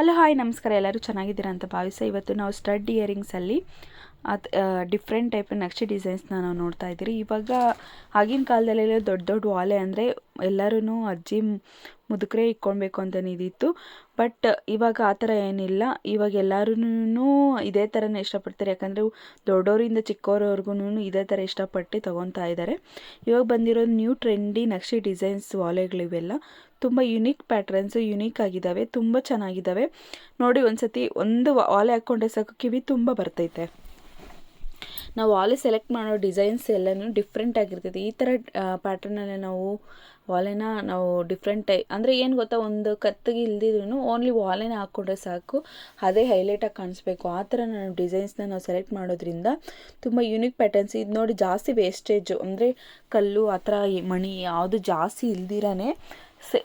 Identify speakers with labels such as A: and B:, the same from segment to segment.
A: Hello, hi, ನಮಸ್ಕಾರ. ಎಲ್ಲರೂ ಚೆನ್ನಾಗಿದ್ದೀರಾ ಅಂತ ಭಾವಿಸ ಇವತ್ತು ನಾವು ಸ್ಟಡ್ ಇಯರಿಂಗ್ಸಲ್ಲಿ ಅದು ಡಿಫ್ರೆಂಟ್ ಟೈಪ್ ನಕ್ಷೆ ಡಿಸೈನ್ಸ್ನ ನಾವು ನೋಡ್ತಾ ಇದ್ದೀರಿ. ಇವಾಗ ಆಗಿನ ಕಾಲದಲ್ಲೆಲ್ಲ ದೊಡ್ಡ ದೊಡ್ಡ ವಾಲೆ ಅಂದರೆ ಎಲ್ಲರೂ ಅಜ್ಜಿ ಮುದುಕರೇ ಇಟ್ಕೊಳ್ಬೇಕು ಅಂತ ಇದಿತ್ತು ಬಟ್ ಇವಾಗ ಆ ಥರ ಏನಿಲ್ಲ. ಇವಾಗ ಎಲ್ಲರೂ ಇದೇ ಥರನೇ ಇಷ್ಟಪಡ್ತಾರೆ. ಯಾಕಂದರೆ ದೊಡ್ಡವರಿಂದ ಚಿಕ್ಕವರವರೆಗೂ ಇದೇ ಥರ ಇಷ್ಟಪಟ್ಟು ತೊಗೊತಾ ಇದ್ದಾರೆ ಇವಾಗ ಬಂದಿರೋ ನ್ಯೂ ಟ್ರೆಂಡಿ ನಕ್ಷೆ ಡಿಸೈನ್ಸ್ ವಾಲೆಗಳಿವೆಲ್ಲ ತುಂಬ ಯುನೀಕ್ ಪ್ಯಾಟ್ರನ್ಸು ಯುನೀಕ್ ಆಗಿದ್ದಾವೆ ತುಂಬ ಚೆನ್ನಾಗಿದ್ದಾವೆ ನೋಡಿ ಒಂದು ಸತಿ ಒಂದು ವಾಲೆ ಹಾಕ್ಕೊಂಡ್ರೆ ಸಾಕು. ಕಿವಿ ತುಂಬ ಬರ್ತೈತೆ. ನಾವು ವಾಲೆ ಸೆಲೆಕ್ಟ್ ಮಾಡೋ ಡಿಸೈನ್ಸ್ ಎಲ್ಲನೂ ಡಿಫ್ರೆಂಟ್ ಆಗಿರ್ತೈತಿ. ಈ ಥರ ಪ್ಯಾಟರ್ನಲ್ಲಿ ನಾವು ವಾಲೆನ ನಾವು ಡಿಫ್ರೆಂಟ್ ಟೈ ಅಂದರೆ ಏನು ಗೊತ್ತಾ, ಒಂದು ಕತ್ತಿಗೆ ಇಲ್ದಿದ್ರು ಓನ್ಲಿ ವಾಲೆನ ಹಾಕ್ಕೊಂಡ್ರೆ ಸಾಕು. ಅದೇ ಹೈಲೈಟಾಗಿ ಕಾಣಿಸ್ಬೇಕು. ಆ ಥರ ನಾವು ಡಿಸೈನ್ಸ್ನ ನಾವು ಸೆಲೆಕ್ಟ್ ಮಾಡೋದ್ರಿಂದ ತುಂಬ ಯುನಿಕ್ ಪ್ಯಾಟರ್ನ್ಸ್ ಇದು ನೋಡಿ ಜಾಸ್ತಿ ವೇಸ್ಟೇಜು ಅಂದರೆ ಕಲ್ಲು, ಆ ಥರ ಮಣಿ ಯಾವುದು ಜಾಸ್ತಿ ಇಲ್ದಿರೇ ಸೆ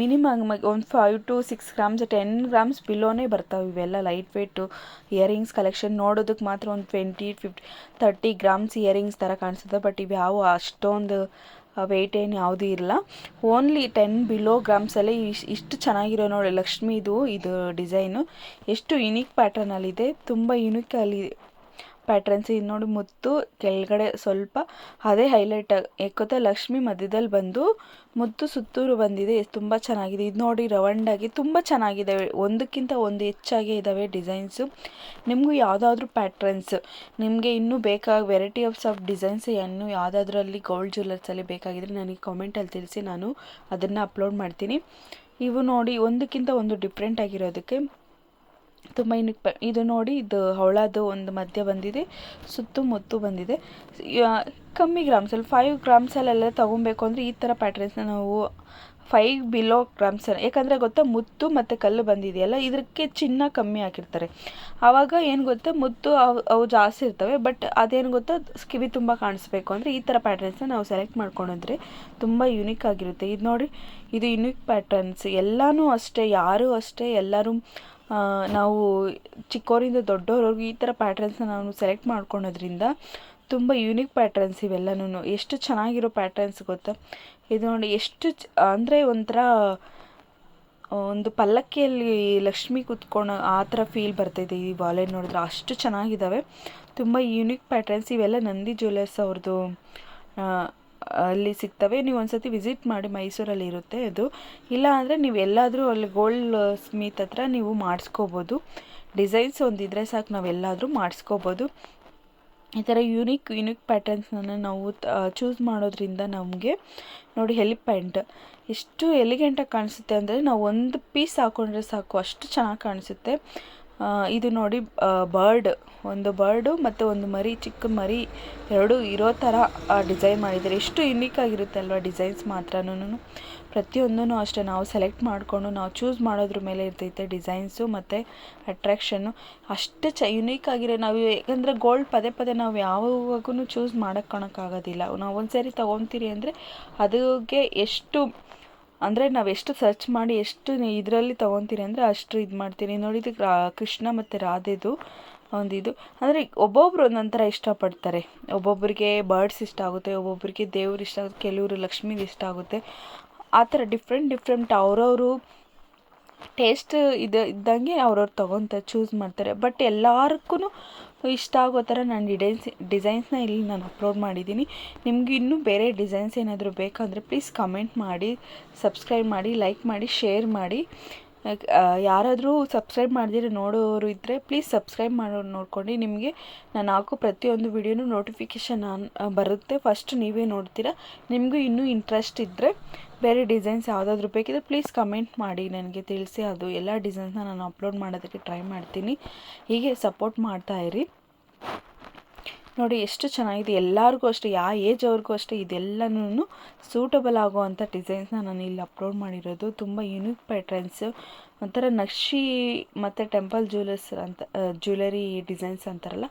A: ಮಿನಿಮಮ್ ಒಂದು five to six grams ten grams ಬಿಲೋನೇ ಬರ್ತಾವೆ ಇವೆಲ್ಲ ಲೈಟ್ ವೆಯ್ಟು ಇಯರಿಂಗ್ಸ್ ಕಲೆಕ್ಷನ್ ನೋಡೋದಕ್ಕೆ ಮಾತ್ರ ಒಂದು twenty fifty thirty grams earrings ಥರ ಕಾಣಿಸುತ್ತೆ. ಬಟ್ ಇವು ಯಾವ ಅಷ್ಟೊಂದು ವೆಯ್ಟ್ ಏನು ಯಾವುದೂ ಇಲ್ಲ. ಓನ್ಲಿ ಟೆನ್ ಬಿಲೋ ಗ್ರಾಮ್ಸಲ್ಲಿ ಇಷ್ಟು ಇಷ್ಟು ಚೆನ್ನಾಗಿರೋ ನೋಡಿ ಲಕ್ಷ್ಮೀದು ಇದು ಡಿಸೈನು ಎಷ್ಟು ಯುನೀಕ್ ಪ್ಯಾಟರ್ನಲ್ಲಿದೆ ತುಂಬ ಯುನೀಕ್ ಅಲ್ಲಿ ಪ್ಯಾಟ್ರನ್ಸ್ ಇದು ನೋಡಿ ಮುತ್ತು, ಕೆಳಗಡೆ ಸ್ವಲ್ಪ. ಅದೇ ಹೈಲೈಟ್ ಏಕೋತ ಲಕ್ಷ್ಮಿ ಮಧ್ಯದಲ್ಲಿ ಬಂದು ಮುತ್ತು ಸುತ್ತೂರು ಬಂದಿದೆ. ತುಂಬ ಚೆನ್ನಾಗಿದೆ. ಇದು ನೋಡಿ ರವಂಡಾಗಿ ತುಂಬ ಚೆನ್ನಾಗಿದೆ. ಒಂದಕ್ಕಿಂತ ಒಂದು ಹೆಚ್ಚಾಗಿ ಇದ್ದಾವೆ ಡಿಸೈನ್ಸು. ನಿಮಗೂ ಯಾವುದಾದ್ರೂ ಪ್ಯಾಟ್ರನ್ಸ್ ನಿಮಗೆ ಇನ್ನೂ ಬೇಕಾಗ ವೆರೈಟಿ ಆಫ್ಸ್ ಆಫ್ ಡಿಸೈನ್ಸ್ ಇನ್ನೂ ಯಾವುದಾದ್ರಲ್ಲಿ ಗೋಲ್ಡ್ ಜ್ಯುವೆಲ್ಲರ್ಸಲ್ಲಿ ಬೇಕಾಗಿದ್ರೆ ನನಗೆ ಕಾಮೆಂಟಲ್ಲಿ ತಿಳಿಸಿ. ನಾನು ಅದನ್ನು ಅಪ್ಲೋಡ್ ಮಾಡ್ತೀನಿ. ಇವು ನೋಡಿ ಒಂದಕ್ಕಿಂತ ಒಂದು ಡಿಫ್ರೆಂಟ್ ಆಗಿರೋದಕ್ಕೆ. ತುಂಬ ಮೈನ್ ಇದು ನೋಡಿ, ಇದು ಹವಳದು ಒಂದು ಮಧ್ಯ ಬಂದಿದೆ ಸುತ್ತಮುತ್ತು ಬಂದಿದೆ. ಕಮ್ಮಿ ಗ್ರಾಮ್ಸಲ್ಲಿ ಫೈವ್ ಗ್ರಾಮ್ಸಲ್ಲೆಲ್ಲ ತೊಗೊಬೇಕು ಅಂದರೆ ಈ ಥರ ಪ್ಯಾಟ್ರನ್ಸ್ನ ನಾವು ಫೈವ್ ಬಿಲೋ ಗ್ರಾಮ್ಸ್ ಯಾಕಂದರೆ ಗೊತ್ತಾ, ಮುತ್ತು ಮತ್ತು ಕಲ್ಲು ಬಂದಿದೆಯಲ್ಲ ಇದಕ್ಕೆ ಚಿನ್ನ ಕಮ್ಮಿ ಹಾಕಿರ್ತಾರೆ. ಆವಾಗ ಏನು ಗೊತ್ತಾ, ಮುತ್ತು ಅವು ಅವು ಜಾಸ್ತಿ ಇರ್ತವೆ ಬಟ್ ಅದೇನು ಗೊತ್ತಾ, ಕಿವಿ ತುಂಬ ಕಾಣಿಸ್ಬೇಕು ಅಂದರೆ ಈ ಥರ ಪ್ಯಾಟ್ರನ್ಸ್ನ ನಾವು ಸೆಲೆಕ್ಟ್ ಮಾಡ್ಕೊಂಡ್ರೆ ತುಂಬ ಯುನೀಕ್ ಆಗಿರುತ್ತೆ. ಇದು ನೋಡಿ, ಇದು ಯುನೀಕ್ ಪ್ಯಾಟ್ರನ್ಸ್ ಎಲ್ಲನೂ ಅಷ್ಟೇ, ಯಾರೂ ಅಷ್ಟೇ, ಎಲ್ಲರೂ ನಾವು ಚಿಕ್ಕವರಿಂದ ದೊಡ್ಡವ್ರವ್ರಿಗೆ ಈ ಥರ ಪ್ಯಾಟ್ರನ್ಸ್ನ ನಾವು ಸೆಲೆಕ್ಟ್ ಮಾಡ್ಕೊಳೋದ್ರಿಂದ ತುಂಬ ಯೂನಿಕ್ ಪ್ಯಾಟ್ರನ್ಸ್ ಇವೆಲ್ಲನೂ ಎಷ್ಟು ಚೆನ್ನಾಗಿರೋ ಪ್ಯಾಟ್ರನ್ಸ್ ಗೊತ್ತಾ? ಇದು ನೋಡಿ ಎಷ್ಟು ಅಂದರೆ ಒಂಥರ, ಒಂದು ಪಲ್ಲಕ್ಕಿಯಲ್ಲಿ ಲಕ್ಷ್ಮಿ ಕೂತ್ಕೊಂಡು ಆ ಥರ ಫೀಲ್ ಬರ್ತೈತೆ ಈ ವಾಲೆಟ್ ನೋಡಿದ್ರೆ. ಅಷ್ಟು ಚೆನ್ನಾಗಿದ್ದಾವೆ. ತುಂಬ ಯೂನಿಕ್ ಪ್ಯಾಟ್ರನ್ಸ್ ಇವೆಲ್ಲ ನಂದಿ ಜ್ಯುವೆಲರ್ಸ್ ಅವ್ರದ್ದು ಅಲ್ಲಿ ಸಿಗ್ತವೆ. ನೀವು ಒಂದ್ಸತಿ ವಿಸಿಟ್ ಮಾಡಿ ಮೈಸೂರಲ್ಲಿ ಇರುತ್ತೆ ಅದು. ಇಲ್ಲ ಅಂದರೆ ನೀವು ಎಲ್ಲಾದರೂ ಅಲ್ಲಿ ಗೋಲ್ಡ್ ಸ್ಮಿತ್ ಹತ್ರ ನೀವು ಮಾಡಿಸ್ಕೋಬೋದು. ಡಿಸೈನ್ಸ್ ಒಂದಿದ್ರೆ ಸಾಕು ನಾವೆಲ್ಲಾದರೂ ಮಾಡಿಸ್ಕೋಬೋದು. ಈ ಥರ ಯೂನಿಕ್ ಯೂನಿಕ್ ಪ್ಯಾಟರ್ನ್ಸ್ನ ನಾವು ಚೂಸ್ ಮಾಡೋದ್ರಿಂದ ನಮಗೆ ನೋಡಿ ಹೆಲಿಪ್ ಪ್ಯಾಂಟ್ ಎಷ್ಟು ಎಲಿಗೆಂಟಾಗಿ ಕಾಣಿಸುತ್ತೆ ಅಂದರೆ ನಾವು ಒಂದು ಪೀಸ್ ಹಾಕ್ಕೊಂಡ್ರೆ ಸಾಕು, ಅಷ್ಟು ಚೆನ್ನಾಗಿ ಕಾಣಿಸುತ್ತೆ. ಇದು ನೋಡಿ ಬರ್ಡ್ ಒಂದು ಬರ್ಡು ಮತ್ತು ಒಂದು ಮರಿ, ಚಿಕ್ಕ ಮರಿ, ಎರಡು ಇರೋ ಥರ ಡಿಸೈನ್ ಮಾಡಿದ್ದಾರೆ. ಎಷ್ಟು ಯುನೀಕ್ ಆಗಿರುತ್ತೆ ಅಲ್ವಾ ಡಿಸೈನ್ಸ್ ಮಾತ್ರನೂ ಪ್ರತಿಯೊಂದೂ ಅಷ್ಟೇ, ನಾವು ಸೆಲೆಕ್ಟ್ ಮಾಡಿಕೊಂಡು, ನಾವು ಚೂಸ್ ಮಾಡೋದ್ರ ಮೇಲೆ ಇರ್ತೈತೆ ಡಿಸೈನ್ಸು ಮತ್ತು ಅಟ್ರ್ಯಾಕ್ಷನ್ನು ಅಷ್ಟು ಚ ಯುನೀಕ್ ಆಗಿರೋ, ನಾವು ಯಾಕಂದರೆ ಗೋಲ್ಡ್ ಪದೇ ಪದೇ ನಾವು ಯಾವಾಗೂ ಚೂಸ್ ಮಾಡೋಕ್ಕಾಗೋಕ್ಕಾಗೋದಿಲ್ಲ ನಾವು ಒಂದು ಸಾರಿ ತೊಗೊತೀರಿ ಅಂದರೆ ಅದಕ್ಕೆ ಎಷ್ಟು ಅಂದರೆ ನಾವು ಎಷ್ಟು ಸರ್ಚ್ ಮಾಡಿ ಎಷ್ಟು ಇದರಲ್ಲಿ ತೊಗೊತೀರಿ ಅಂದರೆ ಅಷ್ಟು ಇದು ಮಾಡ್ತೀರಿ. ನೋಡಿದ್ದು ಕೃಷ್ಣ ಮತ್ತು ರಾಧೆದು ಒಂದು ಇದು. ಅಂದರೆ ಒಬ್ಬೊಬ್ರು ಒಂದೊಂಥರ ಇಷ್ಟಪಡ್ತಾರೆ. ಒಬ್ಬೊಬ್ಬರಿಗೆ ಬರ್ಡ್ಸ್ ಇಷ್ಟ ಆಗುತ್ತೆ ಒಬ್ಬೊಬ್ಬರಿಗೆ ದೇವ್ರು ಇಷ್ಟ ಆಗುತ್ತೆ, ಕೆಲವರು ಲಕ್ಷ್ಮೀದು ಇಷ್ಟ ಆಗುತ್ತೆ. ಆ ಥರ ಡಿಫ್ರೆಂಟ್ ಡಿಫ್ರೆಂಟ್ ಅವ್ರವರು ಟೇಸ್ಟ್ ಇದು, ಇದ್ದಂಗೆ ಅವ್ರವ್ರು ತೊಗೊಂತ ಚೂಸ್ ಮಾಡ್ತಾರೆ. ಬಟ್ ಎಲ್ಲಾರ್ಗೂ ಇಷ್ಟ ಆಗೋ ಥರ ನಾನು ಡಿಡೈನ್ಸ್ ಡಿಸೈನ್ಸ್ನ ಇಲ್ಲಿ ನಾನು ಅಪ್ಲೋಡ್ ಮಾಡಿದ್ದೀನಿ. ನಿಮ್ಗೆ ಇನ್ನೂ ಬೇರೆ ಡಿಸೈನ್ಸ್ ಏನಾದರೂ ಬೇಕಂದರೆ ಪ್ಲೀಸ್ ಕಮೆಂಟ್ ಮಾಡಿ ಸಬ್ಸ್ಕ್ರೈಬ್ ಮಾಡಿ ಲೈಕ್ ಮಾಡಿ ಶೇರ್ ಮಾಡಿ. ಯಾರಾದರೂ ಸಬ್ಸ್ಕ್ರೈಬ್ ಮಾಡಿದರೆ ನೋಡೋರು ಇದ್ದರೆ ಪ್ಲೀಸ್ ಸಬ್ಸ್ಕ್ರೈಬ್ ಮಾಡೋರು ನೋಡ್ಕೊಂಡು ನಿಮಗೆ ನಾನು ಹಾಕೋ ಪ್ರತಿಯೊಂದು ವಿಡಿಯೋನೂ ನೋಟಿಫಿಕೇಷನ್ ಆನ್ ಬರುತ್ತೆ. ಫಸ್ಟ್ ನೀವೇ ನೋಡ್ತೀರಾ. ನಿಮಗೂ ಇನ್ನೂ ಇಂಟ್ರೆಸ್ಟ್ ಇದ್ದರೆ ಬೇರೆ ಡಿಸೈನ್ಸ್ ಯಾವುದಾದ್ರೂ ಬೇಕಿದ್ರೆ ಪ್ಲೀಸ್ ಕಮೆಂಟ್ ಮಾಡಿ. ನನಗೆ ತಿಳಿಸಿ ಅದು ಎಲ್ಲ ಡಿಸೈನ್ಸ್ನ ನಾನು ಅಪ್ಲೋಡ್ ಮಾಡೋದಕ್ಕೆ ಟ್ರೈ ಮಾಡ್ತೀನಿ. ಹೀಗೆ ಸಪೋರ್ಟ್ ಮಾಡ್ತಾಯಿರಿ ನೋಡಿ ಎಷ್ಟು ಚೆನ್ನಾಗಿದೆ. ಎಲ್ಲರಿಗೂ ಅಷ್ಟೇ ಯಾವ ಏಜ್ ಅವ್ರಿಗೂ ಅಷ್ಟೇ ಇದೆಲ್ಲನೂ ಸೂಟಬಲ್ ಆಗುವಂಥ ಡಿಸೈನ್ಸ್ನ ನಾನು ಇಲ್ಲಿ ಅಪ್ಲೋಡ್ ಮಾಡಿರೋದು. ತುಂಬ ಯುನೀಕ್ ಪ್ಯಾಟ್ರನ್ಸು ಒಂಥರ ನಕ್ಷಿ ಮತ್ತು ಟೆಂಪಲ್ ಜ್ಯುವೆಲರ್ಸ್ ಅಂತ ಜ್ಯುವೆಲರಿ ಡಿಸೈನ್ಸ್ ಅಂತಾರಲ್ಲ,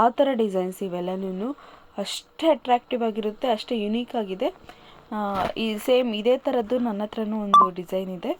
A: ಆ ಥರ ಡಿಸೈನ್ಸ್ ಇವೆಲ್ಲನೂ ಅಷ್ಟೇ ಅಟ್ರಾಕ್ಟಿವ್ ಆಗಿರುತ್ತೆ, ಅಷ್ಟೇ ಯುನೀಕ್ ಆಗಿದೆ. ಈ ಸೇಮ್ ಇದೇ ಥರದ್ದು ನನ್ನ ಹತ್ರನೂ ಒಂದು ಡಿಸೈನ್ ಇದೆ.